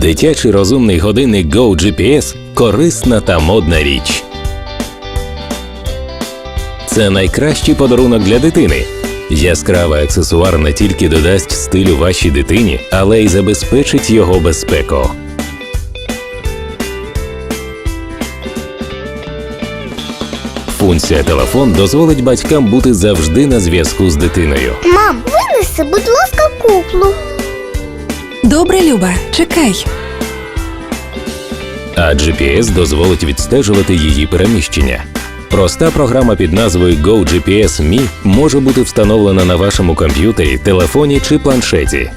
Дитячий розумний годинник Go GPS – корисна та модна річ. Це найкращий подарунок для дитини. Яскравий аксесуар не тільки додасть стилю вашій дитині, але й забезпечить його безпеку. Функція телефон дозволить батькам бути завжди на зв'язку з дитиною. Мам, винеси, будь ласка, куклу. Добре, Люба, чекай. а GPS дозволить відстежувати її переміщення. Проста програма під назвою Go GPS Me може бути встановлена на вашому комп'ютері, телефоні чи планшеті.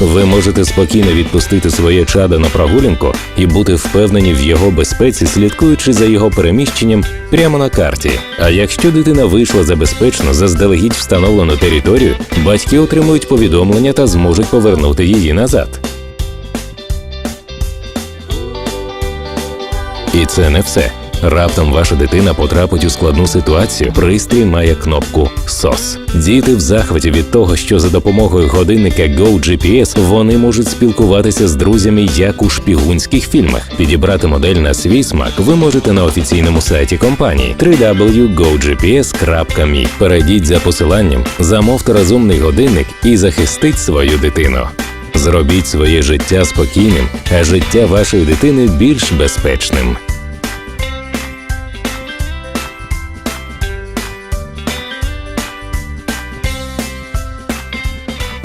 Ви можете спокійно відпустити своє чадо на прогулянку і бути впевнені в його безпеці, слідкуючи за його переміщенням прямо на карті. А якщо дитина вийшла за безпечно заздалегідь встановлену територію, батьки отримують повідомлення та зможуть повернути її назад. І це не все. Раптом ваша дитина потрапить у складну ситуацію. Пристрій має кнопку SOS. Діти в захваті від того, що за допомогою годинника Go вони можуть спілкуватися з друзями як у шпігунських фільмах. Підібрати модель на свій смак ви можете на офіційному сайті компанії www.gogps.me. Перейдіть за посиланням, замовте розумний годинник і захистіть свою дитину. Зробіть своє життя спокійним, а життя вашої дитини більш безпечним.